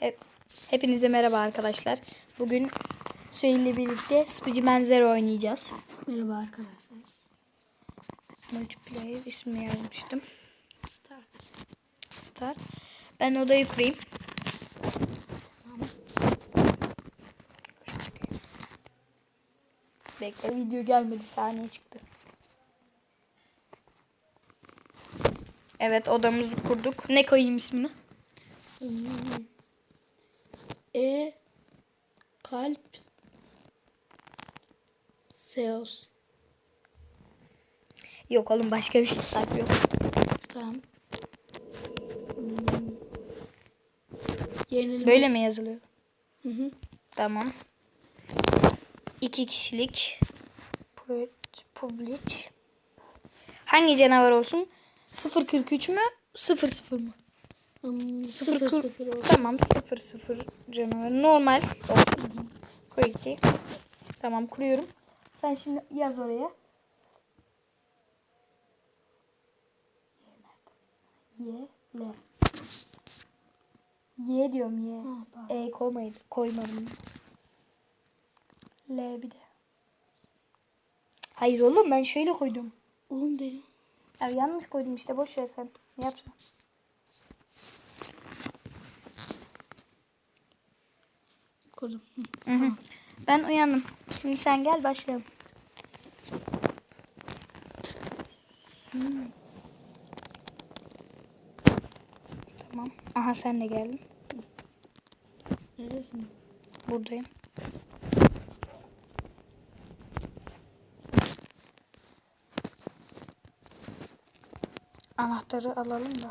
Hep, hepinize merhaba arkadaşlar. Bugün Süheyl'le birlikte Spiderman Zero oynayacağız. Merhaba arkadaşlar. Multiplayer ismi yazmıştım. Start. Start. Ben odayı kurayım. Bekle video gelmedi saniye çıktı. Evet odamızı kurduk. Ne koyayım ismini? E kalp Seos. Yok oğlum başka bir şey sahip yok. Tamam. Hmm. Yenilmez. Böyle mi yazılıyor? Hı hı. Tamam. İki kişilik. Pu- Public. Hangi canavar olsun? 043 mü? 00 mı? Hmm, Sıfır sıfır sıfır oldu. Tamam 00 canavar. Normal olsun. Koy iki. Tamam kuruyorum. Sen şimdi yaz oraya. Y, L. Y diyorum Y. Ha. E koymayın. Koymadım. L bir de. Hayır oğlum ben şöyle koydum. Oğlum dedim. Ya yanlış koydum işte boş ver sen. Ne yapacaksın? Kurdum. Hı. Hı hı. Ben uyandım. Şimdi sen gel başlayalım. Tamam. Aha sen de geldin. Neredesin? Buradayım. Anahtarı alalım da.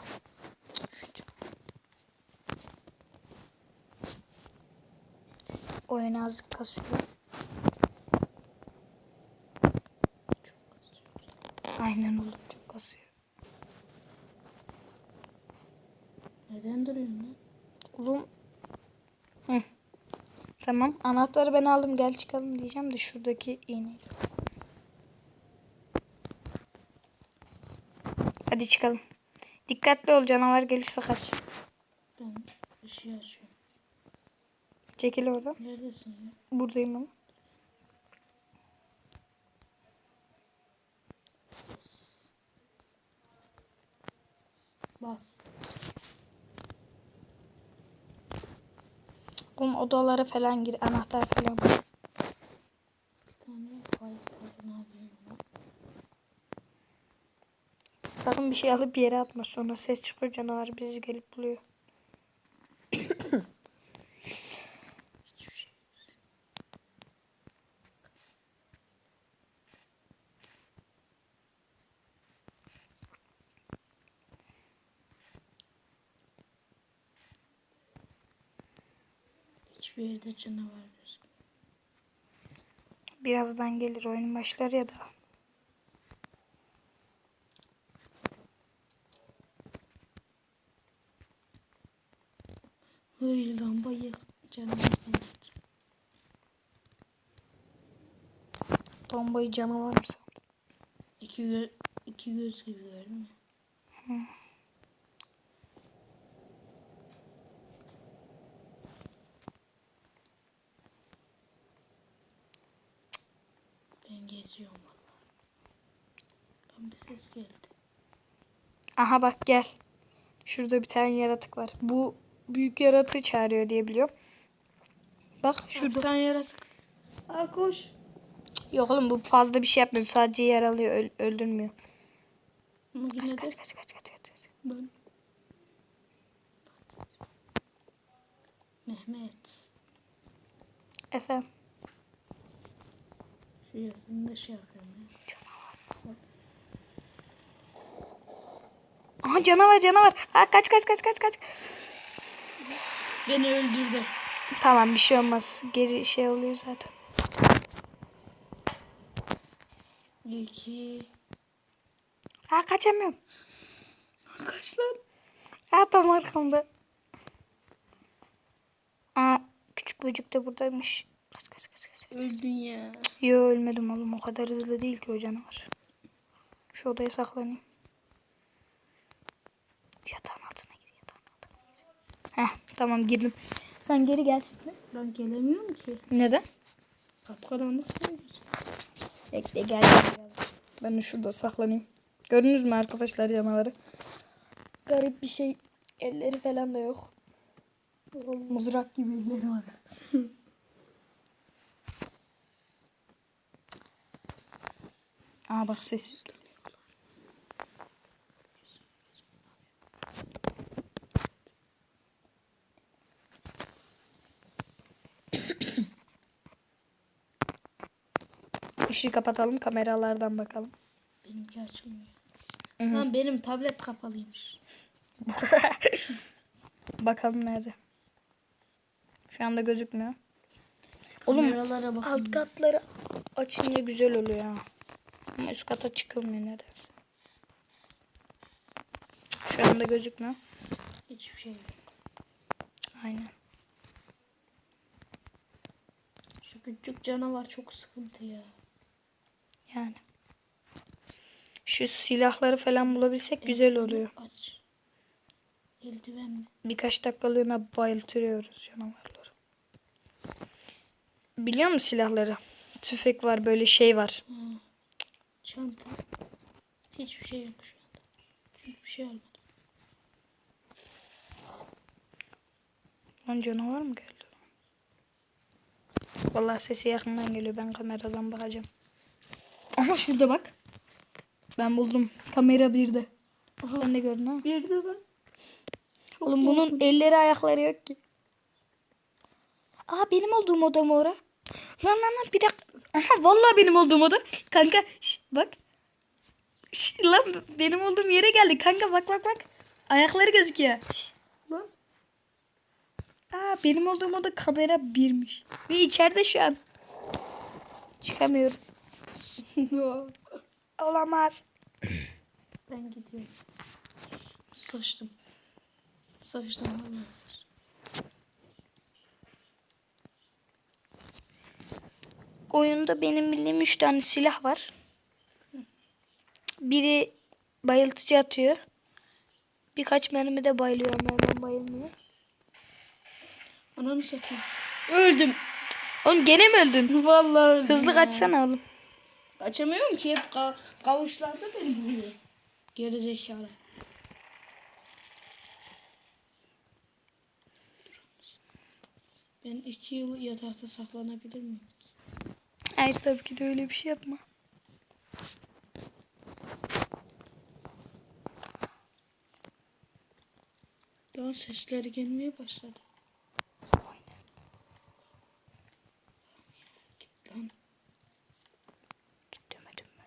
Şu- Oyun azıcık kasıyor. Aynen oğlum çok kasıyor. Neden duruyorsun lan? Oğlum. Hı. Tamam. Anahtarı ben aldım. Gel çıkalım diyeceğim de şuradaki iğneyi. Hadi çıkalım. Dikkatli ol canavar gelirse kaç. Ben ışığı açıyorum. Çekil oradan. Neredesin ya? Buradayım ama. Sessiz. Bas. Oğlum odalara falan gir. Anahtar falan. Bir tane faiz yapayım ona? Sakın bir şey alıp yere atma. Sonra ses çıkıyor canavar bizi gelip buluyor. Hiçbir yerde canavar gözükmüyor. Birazdan gelir oyun başlar ya da. Hıy lamba yık. Canavar sanat. Tombayı canavar mı sandın? İki, gö iki göz gibi gördün geziyorum vallahi. Tam bir ses geldi. Aha bak gel. Şurada bir tane yaratık var. Bu büyük yaratığı çağırıyor diye biliyorum. Bak Şurada bir tane yaratık. Aa koş. Yok oğlum bu fazla bir şey yapmıyor. Sadece yaralıyor. öl- öldürmüyor. Kaç kaç kaç kaç kaç kaç. kaç. ben. Mehmet. Efendim. Şu yazını da şey yapıyorum ya. Aha canavar canavar. Ha kaç kaç kaç kaç kaç. Beni öldürdü. Tamam bir şey olmaz. Geri şey oluyor zaten. İki. Ha kaçamıyorum. Kaç lan? Ha tam arkamda. Aa küçük böcek de buradaymış. Kaç kaç kaç. Öldün ya. Yo ölmedim oğlum o kadar hızlı değil ki o canavar. Şu odaya saklanayım. Yatağın altına gir yatağın altına gir. Heh Tamam girdim. Sen geri gel şimdi. Ben gelemiyorum ki. Neden? Kapkaranlık. Bekle gel. biraz. Ben de şurada saklanayım. Gördünüz mü arkadaşlar canavarı? Garip bir şey. Elleri falan da yok. Mızrak gibi elleri var. Aa bak sessiz. Işığı kapatalım kameralardan bakalım. Benimki açılmıyor. Hı hı. Lan benim tablet kapalıymış. bakalım nerede. Şu anda gözükmüyor. Oğlum alt katları açınca güzel oluyor. Ama üst kata çıkılmıyor nedense. Şu anda gözükmüyor. Hiçbir şey yok. Aynen. Şu küçük canavar çok sıkıntı ya. Yani. Şu silahları falan bulabilsek güzel oluyor. Aç. Eldiven mi? Birkaç dakikalığına bayıltıyoruz canavarları. Biliyor musun silahları? Tüfek var böyle şey var. Ha. Çanta. Hiçbir şey yok şu anda. Çünkü bir şey almadım. Lan canavar mı geldi? Vallahi sesi yakından geliyor. Ben kameradan bakacağım. Ama şurada bak. Ben buldum. Kamera birde. Sen de gördün ha? Bir de ben. Oğlum bunun elleri ayakları yok ki. Aa benim olduğum oda mı ora? Lan lan lan bir dakika. Aha vallahi benim olduğum oda. Kanka şş, bak. Şş, lan benim olduğum yere geldi. Kanka bak bak bak. Ayakları gözüküyor. Şş, Lan. Aa benim olduğum oda kamera birmiş. Ve içeride şu an. Çıkamıyorum. Olamaz. Ben gidiyorum. Sıçtım. Sıçtım vallahi Oyunda benim bildiğim 3 tane silah var. Biri bayıltıcı atıyor. Birkaç mermi de bayılıyor ama hemen bayılmıyor. Ananı satayım. Öldüm. Oğlum gene mi öldün? Vallahi öldüm Hızlı kaçsana oğlum. Açamıyorum ki hep ka- kavuşlarda beni buluyor. Geri zekalı. Ben iki yıl yatakta saklanabilir miyim? Hayır tabii ki de öyle bir şey yapma. Daha sesleri gelmeye başladı. Git lan. Git demedim mi?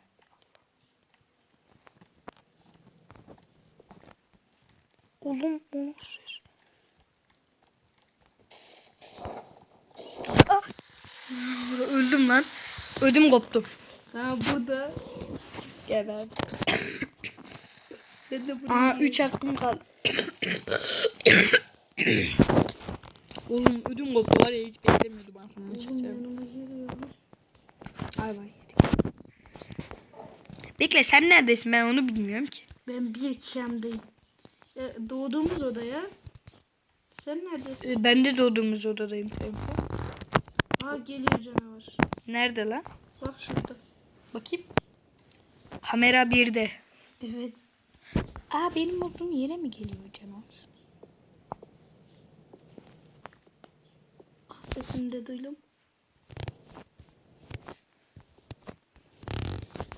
Oğlum o nasıl ses? Ah! Öldüm lan. Ödüm koptu. Ha burada. Geberdim. Sen de burada. Aa 3 hakkım kaldı. Oğlum ödüm koptu var ya hiç beklemiyordum geliyor. Ay vay yedik. Bekle sen neredesin ben onu bilmiyorum ki. Ben bir kemdeyim. Ya, doğduğumuz odaya. Sen neredesin? Ee, Ben de doğduğumuz odadayım kanka. Geliyor canavar. Nerede lan? Bak şurada. Bakayım. Kamera 1'de. Evet. Aa benim olduğum yere mi geliyor canavar? Ah, Sesini de duydum.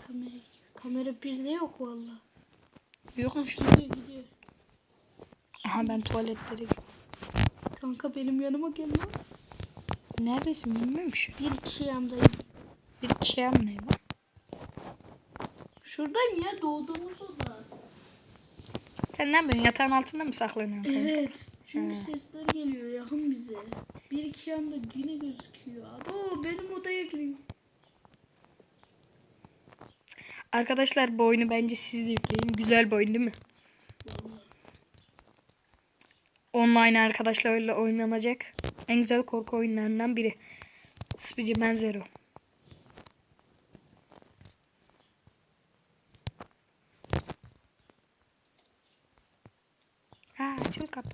Kamera kamera bizde yok valla. Yok. Ha şuraya gidiyor. Aha ben tuvaletlere Kanka benim yanıma gel lan. Neredesin bilmiyorum şu. Bir kişi yanımdayım. Bir kişi ne lan? Şuradayım ya doğduğumuz oda. Sen ne yapıyorsun? Yatağın altında mı saklanıyorsun? Evet. Çünkü He. sesler geliyor yakın bize. Bir iki yanımda yine gözüküyor. Abo benim odaya giriyor. Arkadaşlar bu oyunu bence siz de yükleyin. Güzel bir oyun değil mi? Online arkadaşlarla oynanacak. En güzel korku oyunlarından biri. Spiderman Zero. Ha açıl kapı.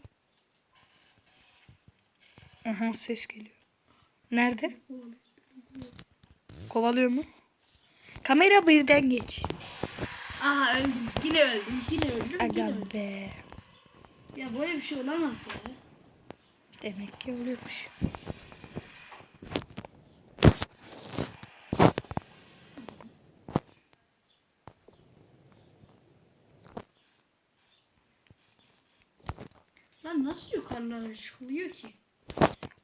Aha ses geliyor. Nerede? Kovalıyor mu? Kamera birden geç. Aha öldüm. Yine öldüm. Yine öldüm. Yine Aga öldüm. be. Ya böyle bir şey olamaz ya. Demek ki oluyormuş. Lan nasıl yukarılara çıkılıyor ki?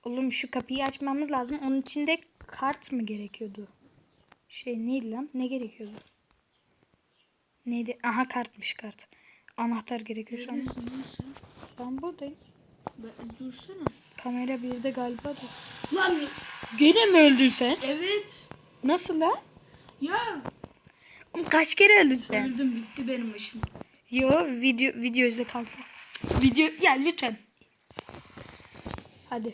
Oğlum şu kapıyı açmamız lazım. Onun içinde kart mı gerekiyordu? Şey neydi lan? Ne gerekiyordu? Neydi? Aha kartmış kart. Anahtar gerekiyor şu an. Ben buradayım. Ben- dursana. Kamera bir de galiba da. Lan Gene mi öldün sen? evet. Nasıl lan? Ya. Kaç kere öldün sen? Öldüm bitti benim işim. Yo video video izle kanka. Video ya lütfen. Hadi.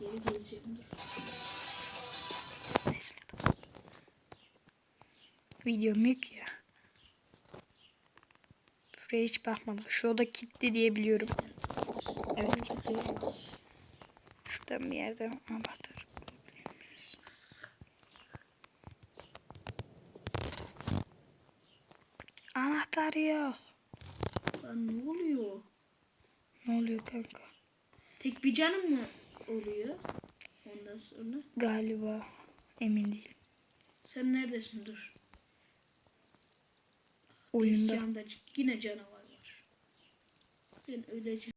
Geri geleceğim dur. Videom yok ya. Buraya hiç bakmadım. Şu oda kilitli diye biliyorum. Evet kilitli. Şuradan bir yerden anahtar? Anahtar yok. Lan ne oluyor? Ne oluyor kanka? Tek bir canım mı oluyor? Ondan sonra. Galiba emin değilim. Sen neredesin dur. Oyunda. Yanda yine canavar var. Ben öleceğim.